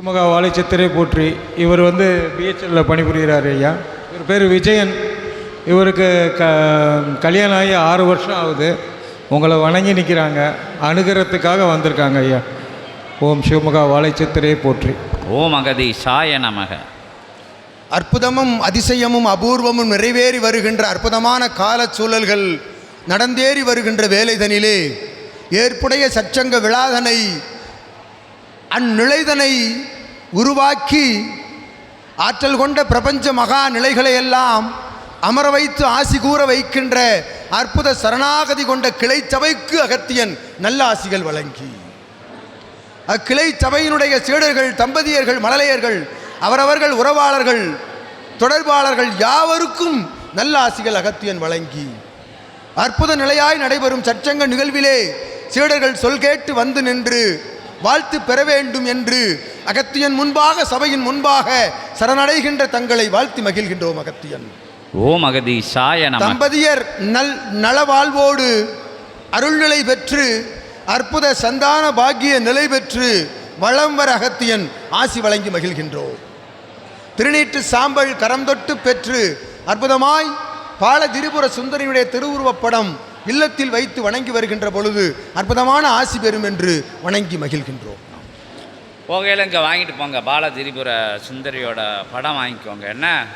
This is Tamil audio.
சிவமகா வாழைச்சத்திரை போற்றி. இவர் வந்து பிஹெச்எல்ல பணிபுரிகிறார் ஐயா. இவர் பேர் விஜயன். இவருக்கு க கல்யாணம் ஆகி ஆறு வருஷம் ஆகுது. உங்களை வணங்கி நிற்கிறாங்க அணுகிறதுக்காக வந்திருக்காங்க ஐயா. ஓம் சிவமகா வாழைச்சத்திரை போற்றி. ஓம் அகதீஷாய நமக. அற்புதமும் அதிசயமும் அபூர்வமும் நிறைவேறி வருகின்ற அற்புதமான கால சூழல்கள் நடந்தேறி வருகின்ற வேலைதனிலே. ஏற்புடைய சச்சங்க விழாதனை அந்நிலைதனை உருவாக்கி ஆற்றல் கொண்ட பிரபஞ்ச மகா நிலைகளை எல்லாம் அமர வைத்து ஆசி கூற வைக்கின்ற அற்புத சரணாகதி கொண்ட கிளை சபைக்கு அகத்தியன் நல்ல ஆசிகள் வழங்கி. அக்கிளை சபையினுடைய சீடர்கள் தம்பதியர்கள் மழலையர்கள் அவரவர்கள் உறவாளர்கள் தொடர்பாளர்கள் யாவருக்கும் நல்ல ஆசிகள் அகத்தியன் வழங்கி. அற்புத நிலையாய் நடைபெறும் சச்சங்க நிகழ்விலே சீடர்கள் சொல் கேட்டு வந்து நின்று வாழ்த்து பெற வேண்டும் என்று அகத்தியன் முன்பாக சபையின் முன்பாக சரணடைகின்ற தங்களை வாழ்த்தி மகிழ்கின்றோம் அகத்தியன். ஓம் நமக தம்பதியர் நல் நலவாழ்வோடு அருள்நிலை பெற்று அற்புத சந்தான பாக்கிய நிலை பெற்று வளம் வர அகத்தியன் ஆசி வழங்கி மகிழ்கின்றோம். திருநீற்று சாம்பல் கரம் தொட்டு பெற்று அற்புதமாய் பால திரிபுர சுந்தரியுடைய திருவுருவப் படம் இல்லத்தில் வைத்து வணங்கி வருகின்ற பொழுது அற்புதமான ஆசி பெறும் என்று வணங்கி மகிழ்கின்றோம். போகையில் இங்கே வாங்கிட்டு போங்க. பாலதிரிபுர சுந்தரியோட படம் வாங்கிக்கோங்க. என்ன?